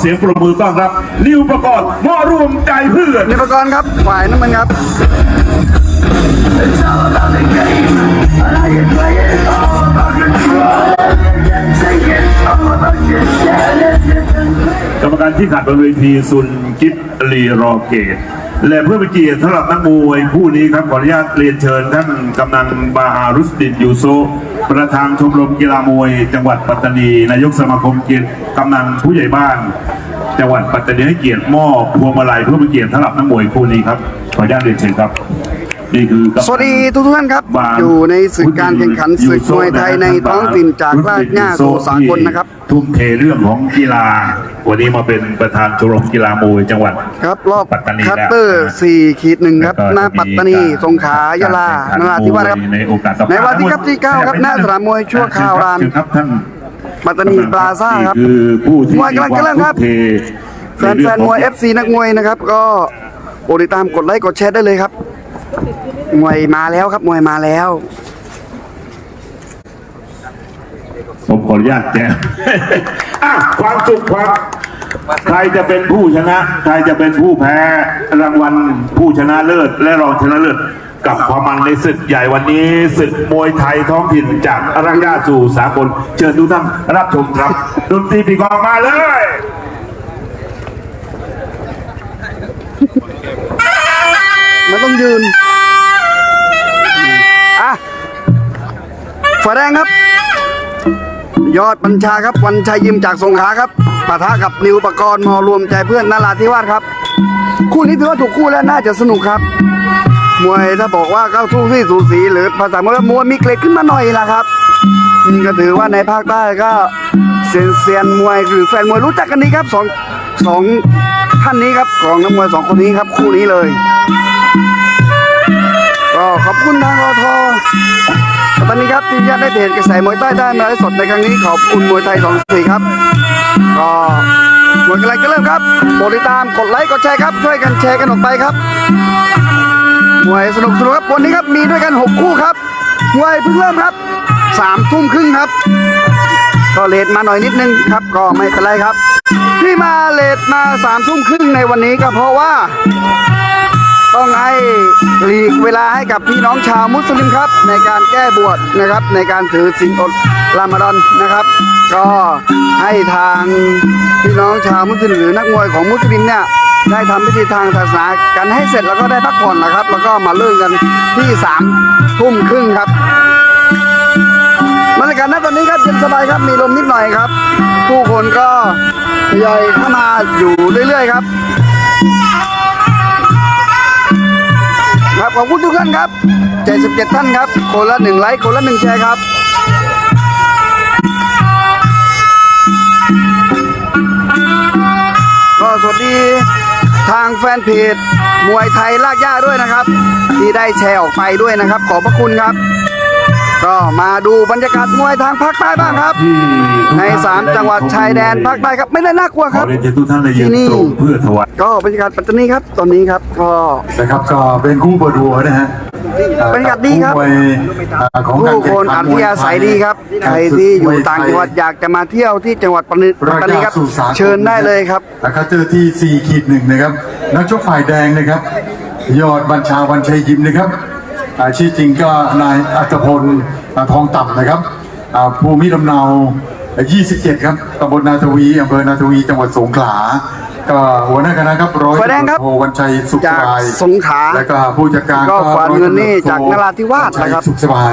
เสียงปรบมือต้อนรับ นิวประกอบมอรวมใจเพื่อน นิปกรณ์ครับฝ่ายน้ำมันครับ กรรมการที่ขัดบนเวทีซุนกิฟลีรอเกต และเพื่อเป็นเกียรติสำหรับนักมวยผู้นี้ครับขออนุญาตเรียนเชิญท่านกำนันบาฮารุสดินยูโซประธานชมรมกีฬามวย จังหวัดปัตตานีนายกสมาคมเกียรติกำนันผู้ใหญ่บ้าน จังหวัดปัตตานีให้เกียรติมอบพวงมาลัยเพื่อเป็นเกียรติสำหรับนักมวยผู้นี้ครับขออนุญาตเรียนเชิญครับ สวัสดีทุกท่านครับบางอยู่ในศึกการแข่งขันศึกมวยไทยในท้องถิ่นจากรากหญ้าสู่สากลนะครับ ทุ่มเทเรื่องของกีฬา วันนี้มาเป็นประธานชมรมกีฬามวยจังหวัด ครับรอบปัตตานีคัตเตอร์4ขีดหนึ่งครับแล้วก็หน้าปัตตานีจะมีสงขลายะลานราธิวาสครับในโอกาสสำคัญในวันที่ครับที่เก้าครับหน้าสนามมวยชั่วคราวรามเชิญครับท่านปัตตานีปลาซ่าครับนี่คือผู้ที่มวยกำลังจะเริ่มครับทุ่เทแฟนๆมวย FC นักมวยนะครับ ก็โปรดติดตามกดไลค์กดแชร์ได้เลยครับ มวยมาแล้วครับมวยมาแล้วผมขออนุญาตแจ้งอะความสุขความใครจะเป็นผู้ชนะ ใครจะเป็นผู้แพ้รางวัลผู้ชนะเลิศ และรองชนะเลิศ กับความมันในศึกใหญ่วันนี้ศึกมวยไทยท้องถิ่นจากรังยาสู่สากลเชิญทุกท่านรับชมครับดนตรีปีกองมาเลยมันต้องยืน ฝ่ายแดงครับ ยอดบัญชาครับวันชัยยิมจากสงขลาครับปะทะกับนิวปกรณ์มอรวมใจเพื่อนนาราธิวาสครับ คู่นี้ถือว่าถูกคู่แล้วน่าจะสนุกครับ มวยถ้าบอกว่าเข้าสู้ที่สูสีหรือภาษามวยว่ามวยมีเกรดขึ้นมาหน่อยละครับก็ถือว่าในภาคใต้ก็เซียนเซียนมวยหรือแฟนมวยรู้จักกันดีครับสองสองท่านนี้ครับของนักมวยสองคนนี้ครับคู่นี้เลย อนนี้ครับที่ญาติได้เพจกระแสมวยใต้ได้มาไลฟ์สดในครั้งนี้ขอบคุณมวยไทยสองสี่ครับ ก็มวยกันไรก็เริ่มครับโปรดติดตามกดไลค์กดแชร์ครับ ช่วยกันแชร์กันออกไปครับมวยสนุกสนุกครับวันนี้ครับมีด้วยกัน 6 คู่ครับมวยเพิ่งเริ่มครับสามทุ่มครึ่งครับ ก็เลทมาหน่อยนิดนึงครับ ก็ไม่เป็นไรครับ ที่มาเลทมาสามทุ่มครึ่งในวันนี้ก็เพราะว่า ต้องให้หลีกเวลาให้กับพี่น้องชาวมุสลิมครับ ในการแก้บวชนะครับ ในการถือศีลอดรามฎอนนะครับ ก็ให้ทางพี่น้องชาวมุสลิมหรือนักมวยของมุสลิมเนี่ยได้ทำพิธีทางศาสนากันให้เสร็จแล้วก็ได้พักผ่อนนะครับ แล้วก็มาเริ่มกันที่สามทุ่มครึ่งครับบรรยากาศณตอนนี้ครับเย็นสบายครับมีลมนิดหน่อยครับ ผู้คนก็ทยอยเข้ามาอยู่เรื่อยๆครับ ครับขอบคุณทุกท่านครับ 77 ท่านครับ คนละหนึ่งไลค์ คนละหนึ่งแชร์ครับก็สวัสดีทางแฟนเพจมวยไทยลากย่าด้วยนะครับ ที่ได้แชร์ออกไปด้วยนะครับ ขอบพระคุณครับ ก็มาดูบรรยากาศมวยทางภาคใต้บ้างครับ ใน3จังหวัดชายแดนภาคใต้ครับไม่ได้น่ากลัวขคอรับเรียนเชิญทุกท่านเลยยืนที่นี่ตรงเพื่อถวายก็บรรยากาศปัตตานีครับตอนนี้ครับก็นะครับก็เป็นคู่เปิดหัวนะฮะบรรยากาศดีครับมวยอ่าของการผู้แข่คงนขัอันธยาศัยดีครับใครที่อยู่ต่างจังหวัดอยากจะมาเที่ยวที่จังหวัดปัตตานีครับเชิญได้เลยครับนะครับเจอที่4ขีดหนึ่งนะครับนักชกฝ่ายแดงนะครับ ยอดบัญชาวันชัยยิมนะครับอา ชีพจริงก็นายอัจพลทองต่ำนะครับภูมิลำเนา 27 ครับตำบลนาทวีอำเภอนาทวี จังหวัดสงขลา ก็หัวหน้าคณะครับร้อยฝ่ายแดงครับตำวจโทวันชัยสุขสบายจากสงขลา แล้วก็ผู้จัดการก็ฝากเงินนี่ร้อยตำรวจโทจากนราธิวาสนะครับสุขสบาย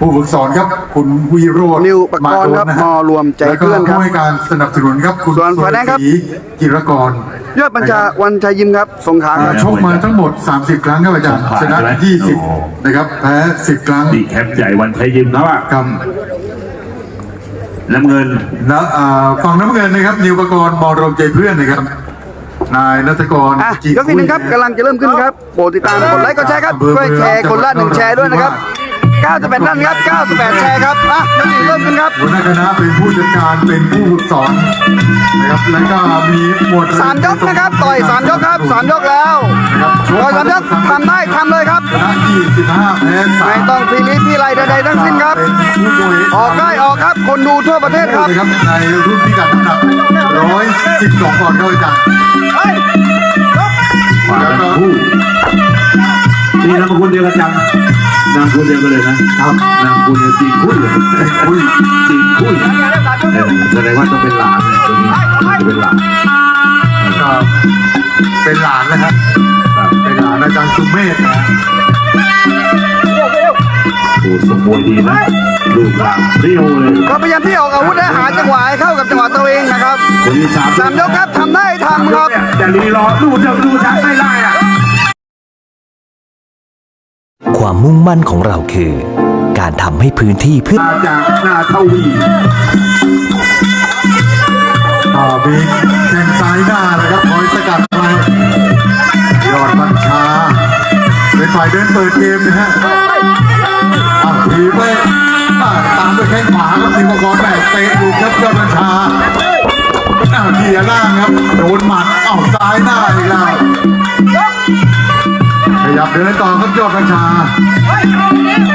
ผู้ฝึกสอนครับ คุณวิโรจน์นิวปกรณ์ครับาโดนนะฮะมรวมใจเพื่อนครับแล้วก็ผู้ให้การสนับสนุนครับ คุณส่วนฝ่ายแดงครับ สุรศจิรกร ยอดบัญชาวันชัยยิมครับ สงขลาคอ่ารับ ชกมาทั้งหมด 30 ครั้งครับอาจารย์ผ่านชนะใช่ไหม20 นะครับ แพ้ 10 ครั้งดีแคมป์ใหญ่วันชัยยิมครับว่าครับน้ำเงิน แล้วอ่าฝั่งน้ำเงินนะครับ นิวปกรณ์มรมใจเพื่อนนะครับ นายนัทกรอะจิยกที่หนึ่งครับคุยกำลังจะเริ่มขึ้นครับโปรดติดตามกดไลค์กดแชร์ครับช่วยแชร์คนละหนึ่งแชร์ด้วยนะครับ98ท่านครับ98แชร์ครับอะยกสี่เริ่มขึ้นครับหัวหน้าคณะเป็นผู้จัดการเป็นผู้ฝึกสอนนะครับแล้วก็มีหมวดสามยกนะครับต่อยสามยกครับสามยกแล้วนะครับต่อยสามยกทำได้ทำเลยครับชนะ25แพ้3ไม่ต้องพีรีพีไรใดๆทั้งสิ้นครับเป็น ผู้มวยออกได้ออกครับ คนดูทั่วประเทศครับ ครับในรุ่นพิกัดน้ำหนัก112ปอนด์เข้าไปจังมาทั้งคู่นี่นามสกุลเดียวกันจังนามสกุลเดียวกันเลยนะครับนามสกุลเดียวจีนคุยคุยจีนคุยแสดงว่าต้องเป็นหลานเนี่ยตัวนี้จะเป็นหลานก็เป็นหลานนะครับครับเป็นหลานอาจารย์สุเมธนะ มบูรณ์ดีนะลูกหลานเปรี้ยวเลยก็พยายามที่ออกอาวุธและหาจังหวะให้เข้ากับจังหวะตัวเองนะครับคนที่สามสามยกครับทำได้ทำครับเนี่ยแต่ลีรอดูจะดูชักไม่ได้อะความมุ่งมั่นของเราคือ การทำให้พื้นที่เพื่อมาจากหน้าเทวีต่อบีแข่งซ้ายหน้านะครับคอยสกัดมายอดบัญชาเป็นฝ่ายเดินเปิดเกมนะฮะอะ ข้งขวาครับทีมกรแบกเตะอยู่ครับยอดบัญชาอ้าวเทียล่างครับโดนหมัดอ้าวซ้ายหน้าอีกแล้วขยับเดินต่อครับยอดบัญชา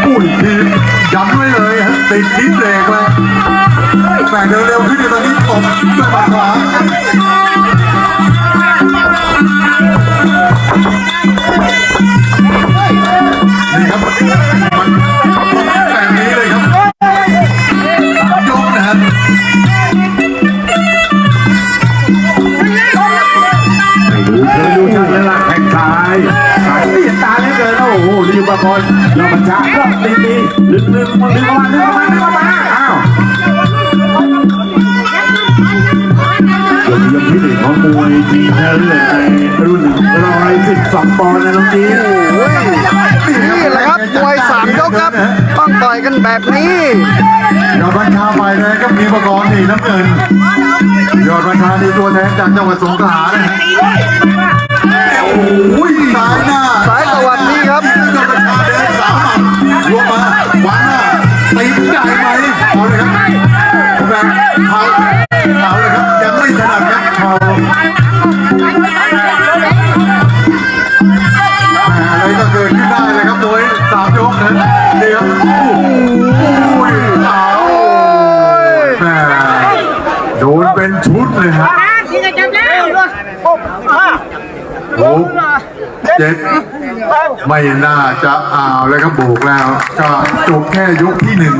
อุ้ยทีมย้ำไว้เลยติดทิศเบรกเลยแฝงเดินเร็วขึ้นในตอนนี้ตบด้วยหมัดขวานี่ครับ บอลยอมบัญชาก็ตีตีลึกลึกลึกเข้ามาลึกเข้ามาลึกเข้ามาอ้าวจบยกที่หนึ่งของมวยทีมแพ้เลือดในรุ่นร้อยสิบสองปอนด์นะน้องจีนโอ้ยนี่แหละครับมวยสามยกครับ ต้องต่อยกันแบบนี้ยอดบัญชาไปเลยครับมีประกรณ์นี่น้ำเงินยอดบัญชานี่ตัวแทนจากจังหวัดสงขลานะฮะโอ้ยสายหน้า เดี๋ยวโอ้ยเอาแม่โดนเป็นชุดเลยฮะยิงกันจับแล้วหกเจ็ดไม่น่าจะเอาเลยครับโบกแล้ว ก็จบแค่ยกที่หนึ่ง